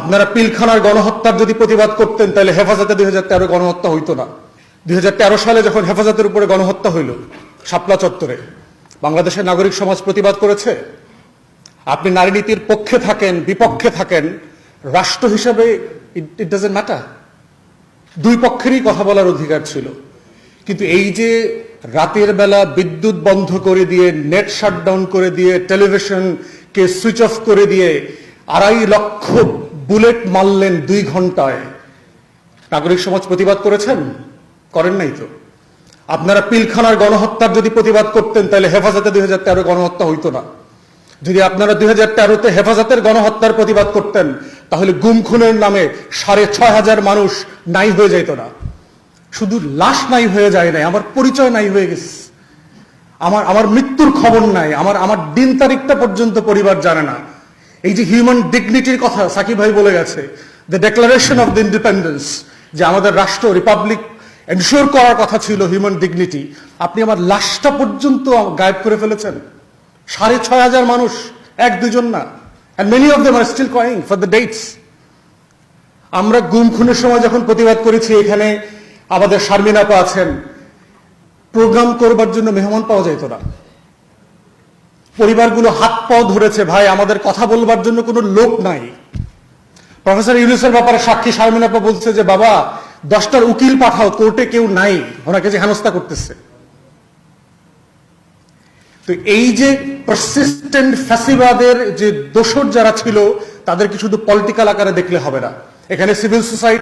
আপনারা পিলখানার গণহত্যার যদি প্রতিবাদ করতেন, তাহলে হেফাজতে দুই হাজার তেরো গণহত্যা হইতো না। দুই সালে যখন হেফাজতের উপরে গণহত্যা হইল, শাপলা চত্বরে, বাংলাদেশের নাগরিক সমাজ প্রতিবাদ করেছে? আপনি নারী নীতির পক্ষে থাকেন, বিপক্ষে থাকেন, রাষ্ট্র হিসাবে ইট ডাজেন্ট ম্যাটার দুই পক্ষেরই কথা বলার অধিকার ছিল। কিন্তু এই যে রাতের বেলা বিদ্যুৎ বন্ধ করে দিয়ে, নেট শাটডাউন করে দিয়ে টেলিভিশনকে সুইচ অফ করে দিয়ে, আড়াই লক্ষ বুলেট মারলেন দুই ঘন্টায় নাগরিক সমাজ প্রতিবাদ করেছেন? করেন নাই তো। আপনারা পিলখানার গণহত্যার যদি প্রতিবাদ করতেন, তাহলে হেফাজতে দুই হাজার তেরো গণহত্যা হইতো না। যদি আপনারা দুই হাজার তেরোতে হেফাজতের গণহত্যার প্রতিবাদ করতেন, তাহলে গুম খুনের নামে সাড়ে ছয় হাজার মানুষ নাই হয়ে যেত না। শুধু লাশ নাই হয়ে যায় নাই, আমার পরিচয় নাই হয়ে গেছে। আমার আমার মৃত্যুর খবর নাই, আমার আমার দিন তারিখটা পর্যন্ত পরিবার জানে না। এই যে হিউম্যান ডিগনিটির কথা সাকিব ভাই বলে গেছে the declaration of the independence যে আমাদের রাষ্ট্র রিপাবলিক এনশিওর করার কথা ছিল হিউম্যান ডিগনিটি আপনি আমার লাশটা পর্যন্ত গায়েব করে ফেলেছেন। সাড়ে ছয় হাজার মানুষ, এক, দুজন না। And many of them are still crying for the deaths আমরা গুম খুনের সময় যখন প্রতিবাদ করেছি, এখানে আমাদের শারমিন আপা আছেন। প্রোগ্রাম করবার জন্য মেহমান পাওয়া যেত না। পরিবারগুলো হাত পাও ধরেছে, ভাই, আমাদের কথা বলবার জন্য কোনো লোক নাই। প্রফেসর ইউনুসের ব্যাপারে সাক্ষী শারমিন আপা বলছে যে, বাবা, দশটার উকিল পাঠাও, কোর্টে কেউ নাই, ওনাকে যে হেনস্থা করতেছে। তো এই যে পারসিস্টেন্ট ফ্যাসিবাদের যে দোষর যারা ছিল, তাদেরকে শুধু পলিটিক্যাল আকারে দেখলে হবে না। এখানে সিভিল সোসাইটি